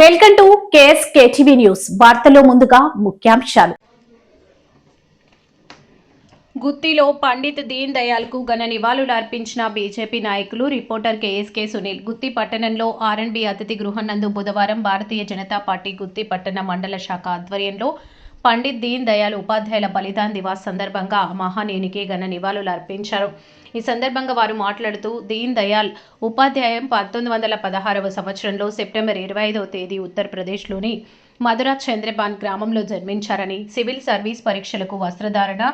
Welcome to KS KTV news. వార్తలో ముందుగా ముఖ్యాంశాలు. గుత్తిలో పండిత్ దీన్ దయాల్కు ఘన నివాళులు అర్పించిన బీజేపీ నాయకులు రిపోర్టర్ కేఎస్కే సునీల్. గుత్తి పట్టణంలో ఆర్ఎన్బి అతిథి గృహం నందు బుధవారం భారతీయ జనతా పార్టీ గుత్తి పట్టణ మండల శాఖ ఆధ్వర్యంలో పండిత్ దీన్ దయాళ్ ఉపాధ్యాయుల బలిదాన్ దివాస్ సందర్భంగా మహానేనికి ఘన నివాళులు అర్పించారు. ఈ సందర్భంగా వారు మాట్లాడుతూ దీన్ దయాళ్ ఉపాధ్యాయం పంతొమ్మిది వందల పదహారవ సంవత్సరంలో సెప్టెంబర్ ఇరవై ఐదవ తేదీ ఉత్తరప్రదేశ్లోని మధురా చంద్రబాన్ గ్రామంలో జన్మించారని సివిల్ సర్వీస్ పరీక్షలకు వస్త్రధారణ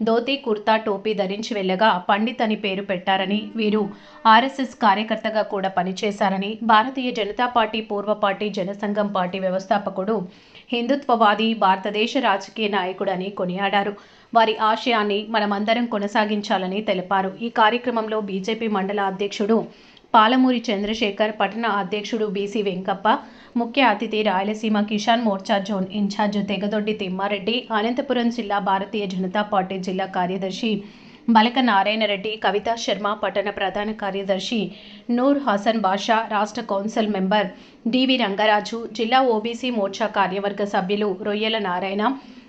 ధోతి కుర్తా టోపీ ధరించి వెళ్ళగా పండిత్ అని పేరు పెట్టారని వీరు ఆర్ఎస్ఎస్ కార్యకర్తగా కూడా పనిచేశారని భారతీయ జనతా పార్టీ పూర్వ పార్టీ జనసంఘం పార్టీ వ్యవస్థాపకుడు హిందుత్వవాది భారతదేశ రాజకీయ నాయకుడని కొనియాడారు. వారి ఆశయాన్ని మనమందరం కొనసాగించాలని తెలిపారు. ఈ కార్యక్రమంలో బీజేపీ మండల అధ్యక్షుడు పాలమూరి చంద్రశేఖర్ పట్టణ అధ్యక్షుడు బీసీ వెంకప్ప ముఖ్య అతిథి Rayalaseema Kisan Morcha zone in charge Tegadoddi Thimmareddy Anantapur జిల్లా భారతీయ జనతా పార్టీ జిల్లా కార్యదర్శి బలక నారాయణరెడ్డి కవితా శర్మ పట్టణ ప్రధాన కార్యదర్శి నూర్ హసన్ బాషా రాష్ట్ర కౌన్సిల్ మెంబర్ డివి రంగరాజు జిల్లా ఓబీసీ మోర్చా కార్యవర్గ సభ్యులు రొయ్యల నారాయణ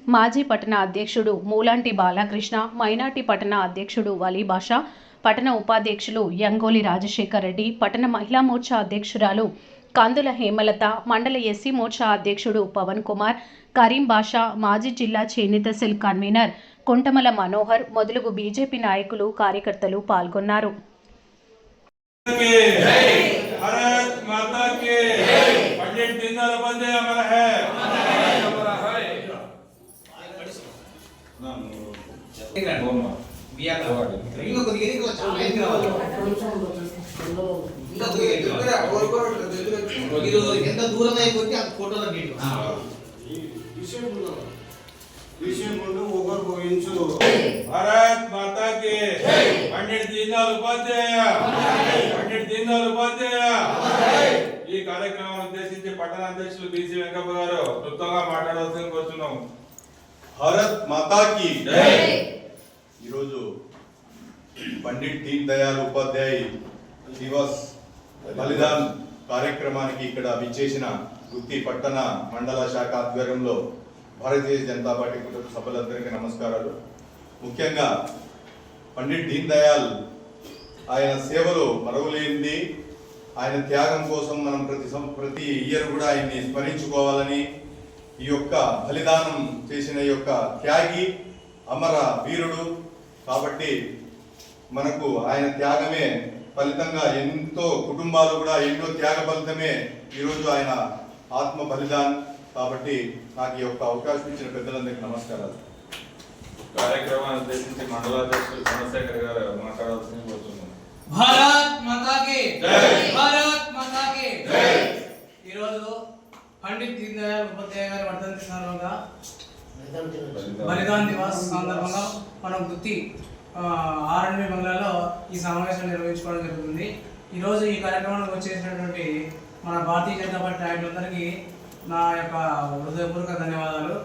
మాజీ పట్టణ అధ్యక్షుడు మూలాంటి బాలకృష్ణ మైనార్టీ పట్టణ అధ్యక్షుడు వలీ బాషా పట్టణ ఉపాధ్యక్షులు యంగోలి రాజశేఖర్ రెడ్డి పట్టణ మహిళా మోర్చా అధ్యక్షురాలు కందుల హేమలత మండల ఎస్సీ మోర్చా అధ్యక్షుడు పవన్ కుమార్ కరీం బాషా మాజీ జిల్లా చేనేత సెల్ కన్వీనర్ కొంటమల మనోహర్ మొదలగు బీజేపీ నాయకులు కార్యకర్తలు పాల్గొన్నారు ఎంత దూరం అయిపోతే ఫోటోలో విషయం ముందు ఒకరు పోయించు భారత్ మాతాకి పండిట్ దీన్దాల్ ఉపాధ్యాయ. పండిట్ దీన్దాల్ ఉపాధ్యాయ. ఈ కార్యక్రమం ఉద్దేశించి పట్టణ అధ్యక్షులు బీసీ వెంకప్ప గారు క్లుప్తంగా మాట్లాడవలసింది కోరుతున్నాం భారత్ మాతాకి ఈరోజు పండిట్ దీన్ దయాల్ ఉపాధ్యాయ దివస్ బలిదాన్ కార్యక్రమానికి ఇక్కడ విచ్చేసిన వృత్తి పట్టణ మండల శాఖ ఆధ్వర్యంలో భారతీయ జనతా పార్టీ కుటుంబ సభ్యులందరికీ నమస్కారాలు. ముఖ్యంగా పండిట్ దీన్ దయాళ్ ఆయన సేవలు మరవలేనిది ఆయన త్యాగం కోసం మనం ప్రతి సం- ప్రతి ఇయర్ కూడా ఆయన్ని స్మరించుకోవాలని ఈ యొక్క బలిదానం చేసిన ఈ యొక్క త్యాగి అమర వీరుడు. కాబట్టి మనకు ఆయన త్యాగమే ఫలితంగా ఎంతో కుటుంబాలు కూడా ఎన్నో త్యాగ ఫలితమే ఈరోజు ఆయన ఆత్మ బలిదానం. కాబట్టి నాకు ఈ యొక్క అవకాశం ఇచ్చిన పెద్దలందరికీ నమస్కారాలు కార్యక్రమాన్ని ఉద్దేశించి మండలాధ్యక్షులు చంద్రశేఖర్ గారు మాట్లాడవలసింది కోరుతున్నాం భారత్ మాతా కి జై. భారత్ మాతా కి జై. ఈరోజు పండిత్ దీన్ దయాళ్ ఉపాధ్యాయ గారి వర్ధంతి సందర్భంగా బలిదాన్ దివాస్ సందర్భంగా మనం గుత్తి ఆర్ఎన్బి బంగ్లాలో ఈ సమావేశం నిర్వహించుకోవడం జరుగుతుంది ఈరోజు ఈ కార్యక్రమానికి వచ్చేసినటువంటి మన భారతీయ జనతా పార్టీ నాయకులందరికీ నా యొక్క హృదయపూర్వక ధన్యవాదాలు.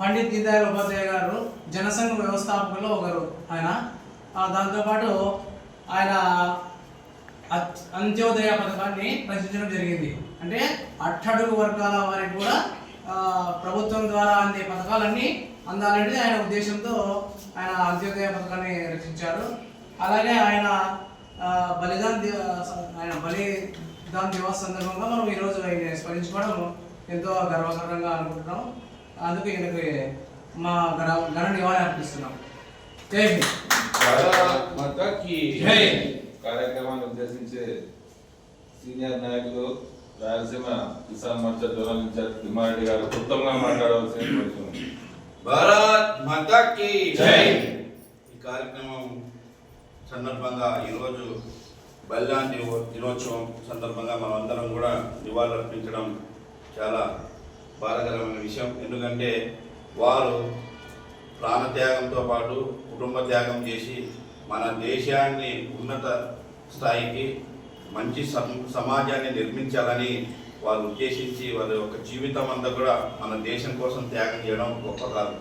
పండిత్ దీన్ ఉపాధ్యాయ గారు జనసంఘ వ్యవస్థాపకుల్లో ఒకరు ఆయన. దాంతోపాటు ఆయన అంత్యోదయ పథకాన్ని రచించడం జరిగింది. అంటే అట్టడుగు వర్గాల వారికి కూడా ప్రభుత్వం ద్వారా అందే పథకాలన్నీ అందాలనేది ఆయన ఉద్దేశంతో ఆయన అంత్యోదయ పథకాన్ని రచించారు. అలాగే ఆయన బలిదాన్ ఆయన బలిదాన్ దివస్ సందర్భంగా మనం ఈరోజు ఆయన స్మరించుకోవడం ఎంతో గర్వకారణంగా అనుకుంటున్నాం. అందుకు ఈయనకి మా ఘన ఘన నివాళి అర్పిస్తున్నాం. జై హింద్. కార్యక్రమాన్ని ఉద్దేశించి సీనియర్ నాయకులు Rayalaseema Kisan Morcha zonal in charge Thimmareddy garu క్లుప్తంగా మాట్లాడవలసింది భారత్ మాతా కి జై. ఈ కార్యక్రమం సందర్భంగా ఈరోజు బలిదాన్ దివో- దినోత్సవం సందర్భంగా మనమందరం కూడా నివాళులు అర్పించడం చాలా బాధాకరమైన విషయం. ఎందుకంటే వారు ప్రాణత్యాగంతో పాటు కుటుంబ త్యాగం చేసి మన దేశాన్ని ఉన్నత స్థాయికి మంచి సమాజాన్ని నిర్మించాలని వారు ఉద్దేశించి వారి యొక్క జీవితం అంతా కూడా మన దేశం కోసం త్యాగం చేయడం గొప్ప కాదు.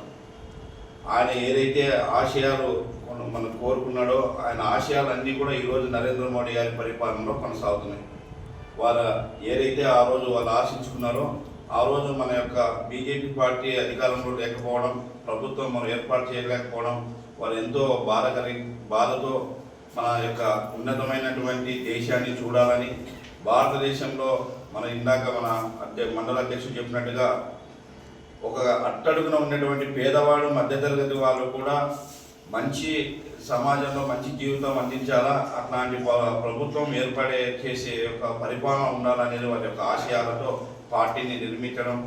ఆయన ఏదైతే ఆశయాలు మనం మనం కోరుకున్నాడో ఆయన ఆశయాలన్నీ కూడా ఈరోజు నరేంద్ర మోడీ గారి పరిపాలనలో కొనసాగుతున్నాయి. వారు ఏదైతే ఆ రోజు వాళ్ళు ఆశించుకున్నారో ఆ రోజు మన యొక్క బీజేపీ పార్టీ అధికారంలో లేకపోవడం ప్రభుత్వం మనం ఏర్పాటు చేయలేకపోవడం వారు ఎంతో బాధ కలిగి బాధతో మన యొక్క ఉన్నతమైనటువంటి దేశాన్ని చూడాలని భారతదేశంలో మన ఇందాక మన అధ్య మండల అధ్యక్షుడు చెప్పినట్టుగా ఒక అట్టడుగున ఉన్నటువంటి పేదవాడు మధ్యతరగతి వాళ్ళు కూడా మంచి సమాజంలో మంచి జీవితం అందించాలా? అట్లాంటి ప్రభుత్వం ఏర్పడే చేసే యొక్క పరిపాలన ఉండాలనేది వారి యొక్క ఆశయాలతో పార్టీని నిర్మించడం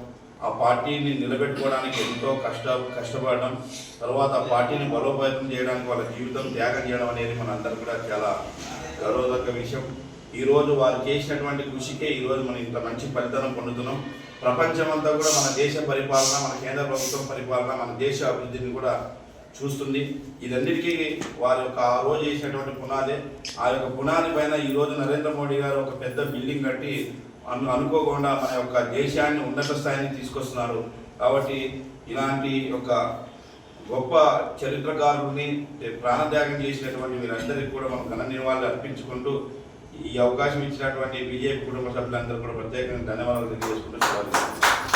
ఆ పార్టీని నిలబెట్టుకోవడానికి ఎంతో కష్ట కష్టపడడం తర్వాత ఆ పార్టీని బలోపేతం చేయడానికి వాళ్ళ జీవితం త్యాగం చేయడం అనేది మనందరూ కూడా చాలా గౌరవదగ్గ విషయం. ఈరోజు వారు చేసినటువంటి కృషికే ఈరోజు మనం ఇంత మంచి ఫలితం పొందుతున్నాం. ప్రపంచమంతా కూడా మన దేశ పరిపాలన మన కేంద్ర ప్రభుత్వం పరిపాలన మన దేశ అభివృద్ధిని కూడా చూస్తుంది. ఇదన్నిటికీ వారి యొక్క ఆ రోజు చేసినటువంటి పునాది. ఆ యొక్క పునాది పైన ఈరోజు నరేంద్ర మోడీ గారు ఒక పెద్ద బిల్డింగ్ కట్టి అను అనుకోకుండా మన యొక్క దేశాన్ని ఉన్నత స్థాయిని తీసుకొస్తున్నారు. కాబట్టి ఇలాంటి యొక్క గొప్ప చరిత్రకారుల్ని ప్రాణత్యాగం చేసినటువంటి వీరందరికీ కూడా మనం ఘన నివాళులు అర్పించుకుంటూ ఈ అవకాశం ఇచ్చినటువంటి బీజేపీ కుటుంబ సభ్యులందరూ కూడా ప్రత్యేకంగా ధన్యవాదాలు తెలియజేసుకుంటూ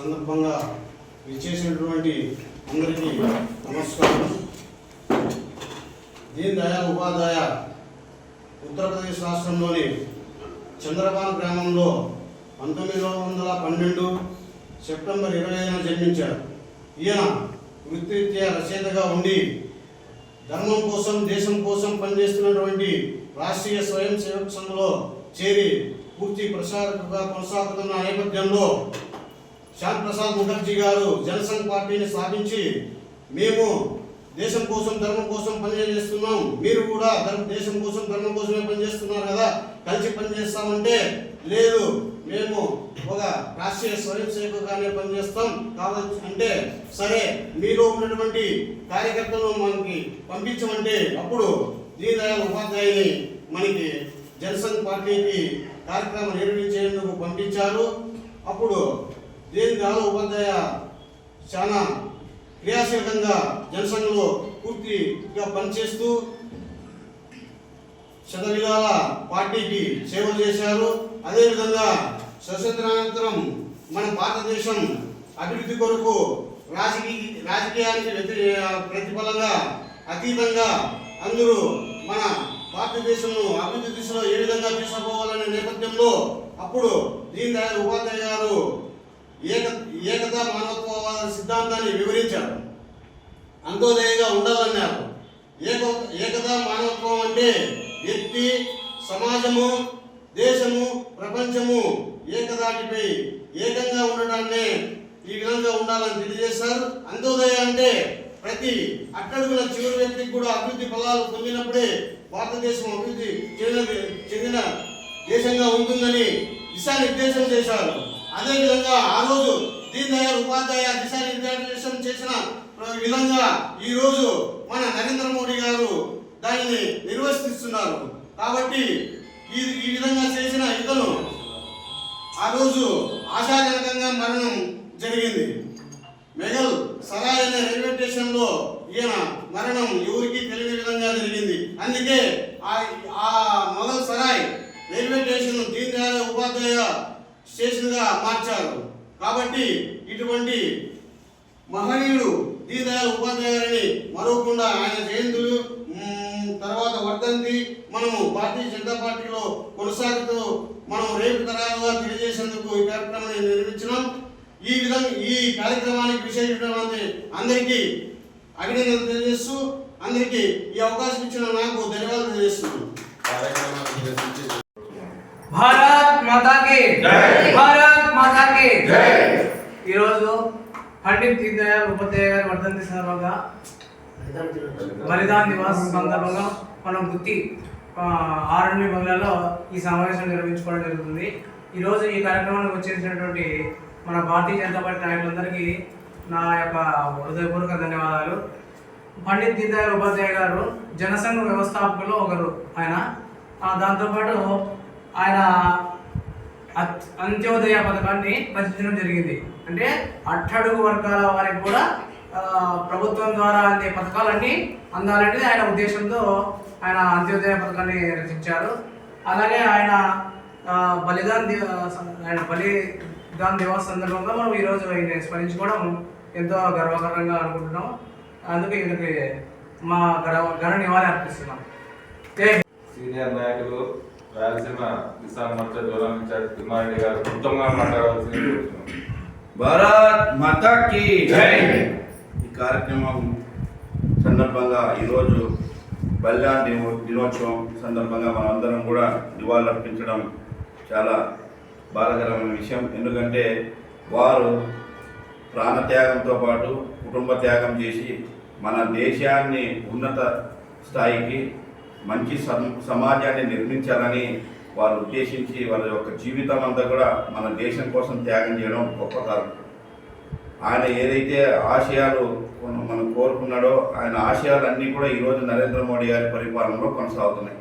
సందర్భంగా విచ్చేసినటువంటి అందరికీ నమస్కారం. దీన్ దయాల్ ఉపాధ్యాయ ఉత్తరప్రదేశ్ రాష్ట్రంలోని చంద్రపాన్ గ్రామంలో పంతొమ్మిది వందల పన్నెండు సెప్టెంబర్ ఇరవై ఐదున జన్మించారు ఈయన వృత్తిరీత్యా రచయితగా ఉండి ధర్మం కోసం దేశం కోసం పనిచేస్తున్నటువంటి రాష్ట్రీయ స్వయం సేవక సంఘ్లో చేరి పూర్తి ప్రసారకుగా కొనసాగుతున్న నేపథ్యంలో శ్యామ్ ప్రసాద్ ముఖర్జీ గారు జనసంఘ్ పార్టీని స్థాపించి మేము దేశం కోసం ధర్మం కోసం పనిచేస్తున్నాం మీరు కూడా ధర్మ దేశం కోసం ధర్మం కోసమే పనిచేస్తున్నారు కదా. కలిసి పనిచేస్తామంటే లేదు. మేము ఒక రాష్ట్రీయ స్వయం సేవకుగానే పనిచేస్తాం. కావచ్చు అంటే సరే మీలో ఉన్నటువంటి కార్యకర్తలను మనకి పంపించమంటే అప్పుడు దీన్దయాళ్ ఉపాధ్యాయుని మనకి జనసంఘ్ పార్టీకి కార్యక్రమం నిర్వహించేందుకు పంపించారు. అప్పుడు దీన్ దయాళ్ ఉపాధ్యాయ చాలా క్రియాశీలకంగా జనసంఘంలో పూర్తిగా పనిచేస్తూ శతవిధాల పార్టీకి సేవ చేశారు. అదేవిధంగా స్వతంత్రానంతరం మన భారతదేశం అభివృద్ధి కొరకు రాజకీయ రాజకీయానికి వ్యతి- ప్రతిఫలంగా అతీతంగా అందరూ మన భారతదేశంను అభివృద్ధి దిశలో ఏ విధంగా తీసుకుపోవాలనే నేపథ్యంలో అప్పుడు దీన్ దయాళ్ ఉపాధ్యాయ గారు ఏక ఏకతా మానవత్వవాద సిద్ధాంతాన్ని వివరించారు. అంత్యోదయగా ఉండాలన్నారు. ఏక ఏకత మానవత్వం అంటే వ్యక్తి సమాజము దేశము ప్రపంచము ఏకదాటిపై ఏకంగా ఉండడాన్నే ఈ విధంగా ఉండాలని తెలియజేశారు. అంత్యోదయ అంటే ప్రతి అట్టడుగున చివరి వ్యక్తికి కూడా అభివృద్ధి ఫలాలు పొందినప్పుడే భారతదేశం అభివృద్ధి చెందిన చెందిన దేశంగా ఉంటుందని దిశానిర్దేశం చేశారు. అదేవిధంగా ఆ రోజు దీన్ దయాళ్ ఉపాధ్యాయ దిశా నిర్దేశం చేసిన విధంగా ఈ రోజు మన నరేంద్ర మోడీ గారు దానిని నిర్వర్తిస్తున్నారు కాబట్టి ఈ ఈ విధంగా చేసిన ఇతను ఆ రోజు ఆశాజనకంగా మరణం జరిగింది. మెగల్ సరాయ్ అనే రైల్వే స్టేషన్లో ఈయన మరణం ఎవరికి తెలియని విధంగా జరిగింది. అందుకే ఆ ఆ మొఘల్ సరాయ్ రైల్వే స్టేషన్ దీన్ దయాళ్ ఉపాధ్యాయ స్టేషన్గా మార్చారు. కాబట్టి ఇటువంటి మహనీయుడు దీన్ ఉపాధ్యాయులని ఉపాధ్యాయ గారిని మరవకుండా ఆయన జయంతులు తర్వాత వర్ధంతి మనము భారతీయ జనతా పార్టీలో కొనసాగుతూ మనం రేపు తరాలుగా తెలియజేసేందుకు ఈ కార్యక్రమాన్ని నిర్మించినాం. ఈ విధంగా ఈ కార్యక్రమానికి విశేషమైనటువంటి అందరికీ అభినందనలు తెలియజేస్తూ అందరికీ ఈ అవకాశం ఇచ్చిన నాకు ధన్యవాదాలు తెలియజేస్తున్నాను. భారత్ మాతా కి జై. భారత్ మాతా కి జై. ఈరోజు పండిత్ దీన్ దయాళ్ ఉపాధ్యాయ గారి వర్ధంతి సందర్భంగా బలిదాన్ దివాస్ సందర్భంగా మనం గుత్తి ఆర్ఎండ్బి బంగ్లాలో ఈ సమావేశం నిర్వహించుకోవడం జరుగుతుంది ఈరోజు ఈ కార్యక్రమానికి వచ్చేసినటువంటి మన భారతీయ జనతా పార్టీ నాయకులందరికీ నా యొక్క హృదయపూర్వక ధన్యవాదాలు పండిత్ దీన్ దయాళ్ ఉపాధ్యాయ గారు జనసంఘ వ్యవస్థాపకులు ఒకరు ఆయన దాంతోపాటు ఆయన అంత్యోదయ పథకాన్ని రచించడం జరిగింది. అంటే అట్టడుగు వర్గాల వారికి కూడా ప్రభుత్వం ద్వారా అందే పథకాలన్నీ అందాలనేది ఆయన ఉద్దేశంతో ఆయన అంత్యోదయ పథకాన్ని రచించారు. అలాగే ఆయన బలిదాన్ దివ ఆయన బలిదాన్ దివస్ సందర్భంగా మనం ఈరోజు ఆయన స్మరించుకోవడం ఎంతో గర్వకారంగా అనుకుంటున్నాం. అందుకే ఈయనకి మా ఘన ఘన నివాళి అర్పిస్తున్నాం సీనియర్ నాయకులు రాయలసీమ కిసాన్ మోర్చా దూరం ఇన్ఛార్జ్ తిమ్మారెడ్డి గారు క్లుప్తంగా మాట్లాడవలసింది కోరుతున్నాం. భారత్ మాతా కీ జై. ఈ కార్యక్రమం సందర్భంగా ఈరోజు బలిదాన్ దినో దినోత్సవం సందర్భంగా మనందరం కూడా నివాళులర్పించడం చాలా బాధాకరమైన విషయం. ఎందుకంటే వారు ప్రాణత్యాగంతో పాటు కుటుంబ త్యాగం చేసి మన దేశాన్ని ఉన్నత స్థాయికి మంచి సమాజాన్ని నిర్మించాలని వారు ఉద్దేశించి వాళ్ళ యొక్క జీవితం అంతా కూడా మన దేశం కోసం త్యాగం చేయడం గొప్ప కారణం ఆయన ఏదైతే ఆశయాలు మనం మనం కోరుకున్నాడో ఆయన ఆశయాలన్నీ కూడా ఈరోజు నరేంద్ర మోడీ గారి పరిపాలనలో కొనసాగుతున్నాయి.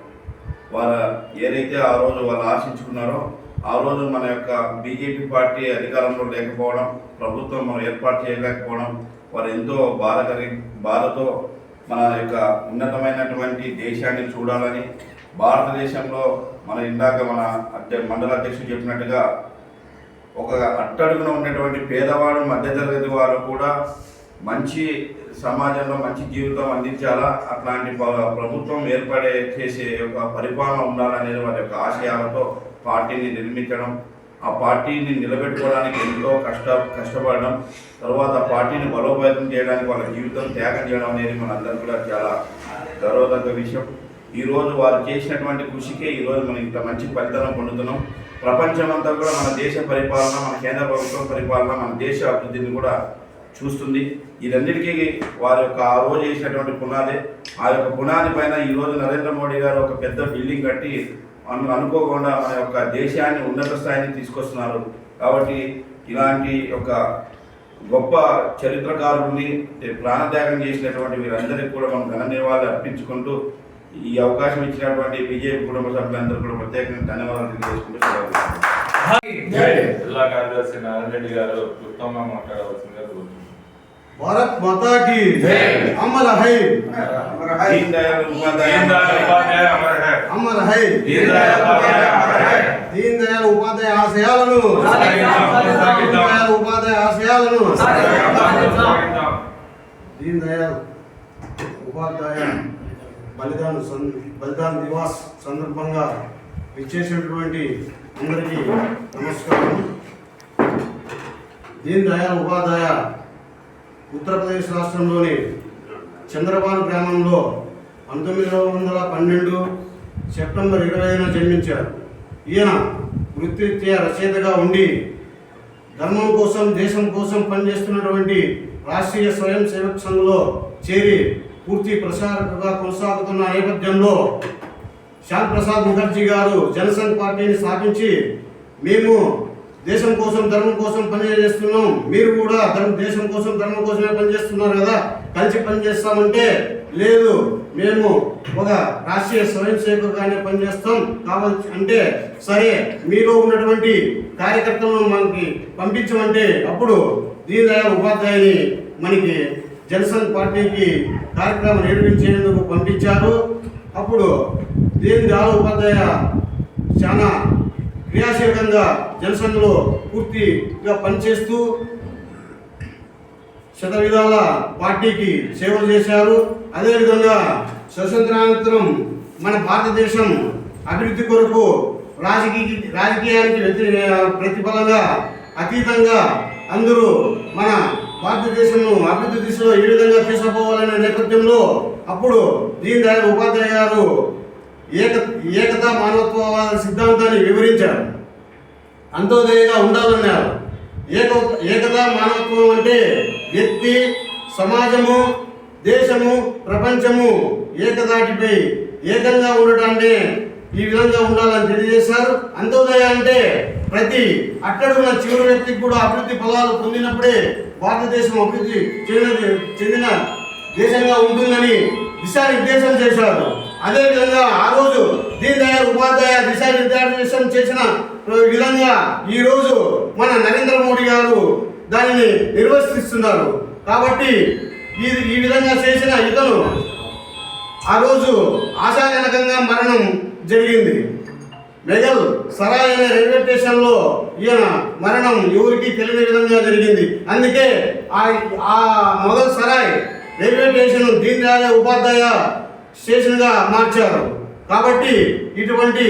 వాళ్ళ ఏదైతే ఆ రోజు వాళ్ళు ఆశించుకున్నారో ఆ రోజు మన యొక్క బీజేపీ పార్టీ అధికారంలో లేకపోవడం ప్రభుత్వం మనం ఏర్పాటు చేయలేకపోవడం వారు ఎంతో బాధ కలిగి బాధతో మన యొక్క ఉన్నతమైనటువంటి దేశాన్ని చూడాలని భారతదేశంలో మన ఇందాక మన అధ్య మండల అధ్యక్షుడు చెప్పినట్టుగా ఒక అట్టడుగున ఉన్నటువంటి పేదవాడు మధ్యతరగతి వారు కూడా మంచి సమాజంలో మంచి జీవితం అందించాలా? అట్లాంటి ప్రభుత్వం ఏర్పడే చేసే యొక్క పరిపాలన ఉండాలనేది వారి యొక్క ఆశయాలతో పార్టీని నిర్మించడం ఆ పార్టీని నిలబెట్టుకోవడానికి ఎంతో కష్ట కష్టపడడం తర్వాత ఆ పార్టీని బలోపేతం చేయడానికి వాళ్ళ జీవితం త్యాగం చేయడం అనేది మనందరికీ కూడా చాలా గౌరవదగ్గ విషయం. ఈరోజు వారు చేసినటువంటి కృషికే ఈరోజు మనం ఇంత మంచి ఫలితం పొందుతున్నాం. ప్రపంచం అంతా కూడా మన దేశ పరిపాలన మన కేంద్ర ప్రభుత్వం పరిపాలన మన దేశ అభివృద్ధిని కూడా చూస్తుంది. ఇదన్నిటికీ వారి యొక్క ఆ రోజు చేసినటువంటి పునాది. ఆ యొక్క పునాది పైన ఈ రోజు నరేంద్ర మోడీ గారు ఒక పెద్ద బిల్డింగ్ కట్టి అను అనుకోకుండా మన యొక్క దేశాన్ని ఉన్నత స్థాయిని తీసుకొస్తున్నారు. కాబట్టి ఇలాంటి ఒక గొప్ప చరిత్రకారుడిని ప్రాణత్యాగం చేసినటువంటి వీరందరికీ కూడా మనం ఘన నివాళులు అర్పించుకుంటూ ఈ అవకాశం ఇచ్చినటువంటి బీజేపీ కుటుంబ సభ్యులందరూ కూడా ప్రత్యేకంగా ధన్యవాదాలు తెలియజేసుకుంటూ జిల్లా కార్యదర్శి నారాయణ రెడ్డి గారు క్లుప్తంగా మాట్లాడవలసిందిగా కోరుతున్నాను. భారత్ మాతాకి అమ్మల హై. దీన్ దయాళ్ ఉపాధ్యాయ. అమర్ హై. దీన్ దయాళ్ ఉపాధ్యాయ ఆశయాలను దయాళ్ ఉపాధ్యాయ ఆశయాలను. దీన్ దయాళ్ ఉపాధ్యాయ బలిదాన బలిదాన్ దివాస్ సందర్భంగా ఇచ్చేసినటువంటి అందరికీ నమస్కారం దీన్ దయాళ్ ఉపాధ్యాయ ఉత్తరప్రదేశ్ రాష్ట్రంలోని చంద్రబాన్ గ్రామంలో పంతొమ్మిది వందల పన్నెండు సెప్టెంబర్ ఇరవైన జన్మించారు. ఈయన వృత్తిరీత్యా రచయితగా ఉండి ధర్మం కోసం దేశం కోసం పనిచేస్తున్నటువంటి రాష్ట్రీయ స్వయం సేవక్ సంఘంలో చేరి పూర్తి ప్రసారకుగా కొనసాగుతున్న నేపథ్యంలో శ్యామ్ ప్రసాద్ ముఖర్జీ గారు జనసంఘ్ పార్టీని స్థాపించి మేము దేశం కోసం ధర్మం కోసం పనిచేస్తున్నాం. మీరు కూడా ధర్మ దేశం కోసం ధర్మం కోసమే పనిచేస్తున్నారు కదా కలిసి పనిచేస్తామంటే లేదు మేము ఒక రాష్ట్రీయ స్వయం సేవకుగానే పనిచేస్తాం. కావాల్సి అంటే సరే మీలో ఉన్నటువంటి కార్యకర్తలను మనకి పంపించమంటే అప్పుడు దీన్ దయాళ్ ఉపాధ్యాయుని మనకి జనసంఘ్ పార్టీకి కార్యక్రమం నిర్వహించేందుకు పంపించారు. అప్పుడు దీన్ దయాళ్ ఉపాధ్యాయ చాలా క్రియాశీలకంగా జనసంఘలో పూర్తిగా పనిచేస్తూ శత విధాల పార్టీకి సేవలు చేశారు. అదేవిధంగా స్వతంత్రానంతరం మన భారతదేశం అభివృద్ధి కొరకు రాజకీయ రాజకీయానికి వ్యతిరేక ప్రతిఫలంగా అతీతంగా అందరూ మన భారతదేశంను అభివృద్ధి దిశలో ఏ విధంగా తీసుకుపోవాలనే నేపథ్యంలో అప్పుడు దీన్ దయాళ్ ఉపాధ్యాయ గారు ఏక ఏకతా మానవత్వవాద సిద్ధాంతాన్ని వివరించారు. అంత్యోదయగా ఉండాలన్నారు. ఏక ఏకతా మానవత్వం అంటే వ్యక్తి సమాజము దేశము ప్రపంచము ఏకదాటిపై ఏకంగా ఉండటాన్ని ఈ విధంగా ఉండాలని తెలియజేశారు. అంత్యోదయ అంటే ప్రతి అట్టడున్న చివరి వ్యక్తికి కూడా అభివృద్ధి ఫలాలు పొందినప్పుడే భారతదేశం అభివృద్ధి చెందిన చెందిన దేశంగా ఉంటుందని దిశానిర్దేశం చేశారు. అదేవిధంగా ఆ రోజు దీన్ దయాళ్ ఉపాధ్యాయ దిశానిర్దేశం చేసిన విధంగా ఈ రోజు మన నరేంద్ర మోడీ గారు దానిని నిర్వర్తిస్తున్నారు కాబట్టి ఈ ఈ విధంగా చేసిన ఇతను ఆ రోజు ఆశాజనకంగా మరణం జరిగింది. మెగల్ సరాయ్ అనే రైల్వే స్టేషన్లో ఈయన మరణం ఎవరికి తెలియని విధంగా జరిగింది. అందుకే ఆ ఆ మొఘల్ సరాయ్ రైల్వే స్టేషన్ దీన్ దయాళ్ ఉపాధ్యాయ స్టేషన్గా మార్చారు. కాబట్టి ఇటువంటి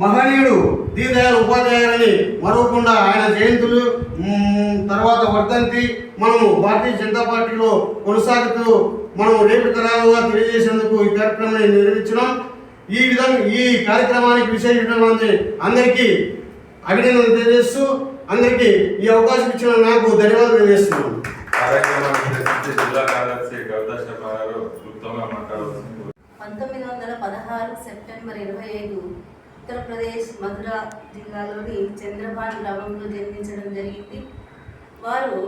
మహనీయుడు దీన్ దయాళ్ ఉపాధ్యాయులని మరవకుండా ఆయన జయంతులు తర్వాత వర్ధంతి మనము భారతీయ జనతా పార్టీలో కొనసాగుతూ మనం రేపు తరాలుగా తెలియజేసేందుకు ఈ కార్యక్రమాన్ని నిర్వహించడం ఈ విధంగా ఈ కార్యక్రమానికి విశేషమైనటువంటి అందరికీ అభినందనలు తెలియజేస్తూ అందరికీ ఈ అవకాశం ఇచ్చిన నాకు ధన్యవాదాలు తెలియజేస్తున్నాను కార్యక్రమాన్ని ఉద్దేశించి జిల్లా కార్యదర్శి కవితా శర్మ గారు క్లుప్తంగా మాట్లాడవలసింది పంతొమ్మిది వందల పదహారు సెప్టెంబర్ ఇరవై ఐదు ఉత్తరప్రదేశ్ మధుర జిల్లాలోని చంద్రబాన్ గ్రామంలో జన్మించడం జరిగింది. వారు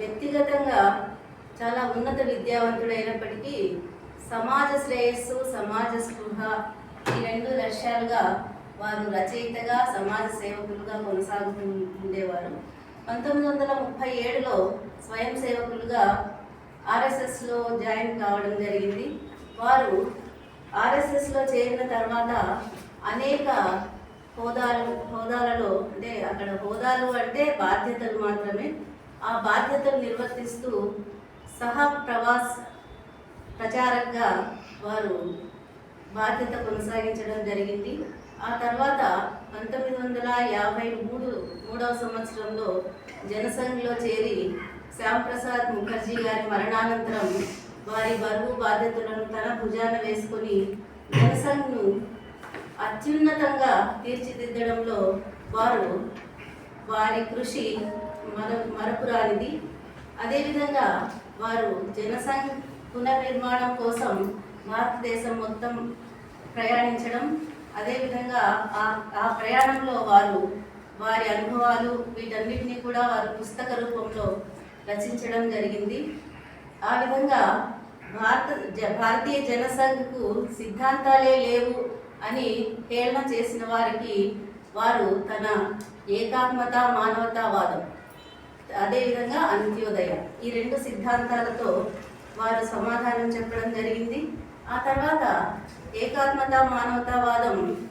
వ్యక్తిగతంగా చాలా ఉన్నత విద్యావంతుడైనప్పటికీ సమాజ శ్రేయస్సు సమాజ స్పృహ ఈ రెండు లక్ష్యాలుగా వారు రచయితగా సమాజ సేవకులుగా కొనసాగుతూ ఉండేవారు పంతొమ్మిది వందల ముప్పై ఏడులో స్వయం సేవకులుగా ఆర్ఎస్ఎస్లో జాయిన్ కావడం జరిగింది. వారు ఆర్ఎస్ఎస్లో చేరిన తర్వాత అనేక హోదాలు హోదాలలో అంటే అక్కడ హోదాలు అంటే బాధ్యతలు మాత్రమే. ఆ బాధ్యతలు నిర్వర్తిస్తూ సహా ప్రవాస్ ప్రచారంగా వారు బాధ్యత కొనసాగించడం జరిగింది. ఆ తర్వాత పంతొమ్మిది వందల యాభై మూడు మూడవ సంవత్సరంలో జనసంఘ్లో చేరి శ్యాంప్రసాద్ ముఖర్జీ గారి మరణానంతరం వారి బరువు బాధ్యతలను తన భుజాన వేసుకొని జనసంఘ్ను అత్యున్నతంగా తీర్చిదిద్దడంలో వారు వారి కృషి మర మరపురానిది. అదేవిధంగా వారు జనసంఘ్ పునర్నిర్మాణం కోసం భారతదేశం మొత్తం ప్రయాణించడం. అదేవిధంగా ఆ ఆ ప్రయాణంలో వారు వారి అనుభవాలు వీటన్నిటిని కూడా వారు పుస్తక రూపంలో రచించడం జరిగింది. ఆ విధంగా భారత జ- భారతీయ జనసంఘకు సిద్ధాంతాలే లేవు అని హేళన చేసిన వారికి వారు తన ఏకాత్మత మానవతావాదం అదేవిధంగా అంత్యోదయ. ఈ రెండు సిద్ధాంతాలతో వారు సమాధానం చెప్పడం జరిగింది. ఆ తర్వాత ఏకాత్మత మానవతావాదం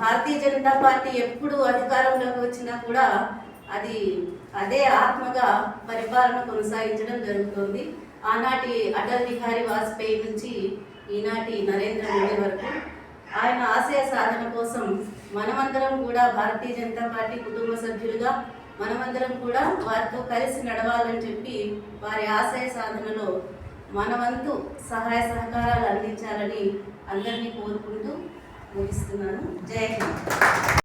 భారతీయ జనతా పార్టీ ఎప్పుడు అధికారంలోకి వచ్చినా కూడా అది అదే ఆత్మగా పరిపాలన కొనసాగించడం జరుగుతుంది. ఆనాటి అటల్ బిహారీ వాజ్పేయి నుంచి ఈనాటి నరేంద్ర మోడీ వరకు ఆయన ఆశయ సాధన కోసం మనమందరం కూడా భారతీయ జనతా పార్టీ కుటుంబ సభ్యులుగా మనమందరం కూడా వారితో కలిసి నడవాలని చెప్పి వారి ఆశయ సాధనలో మనవంతు సహాయ సహకారాలు అందించాలని అందరినీ కోరుకుంటూ ముగిస్తున్నాను. జై హింద్.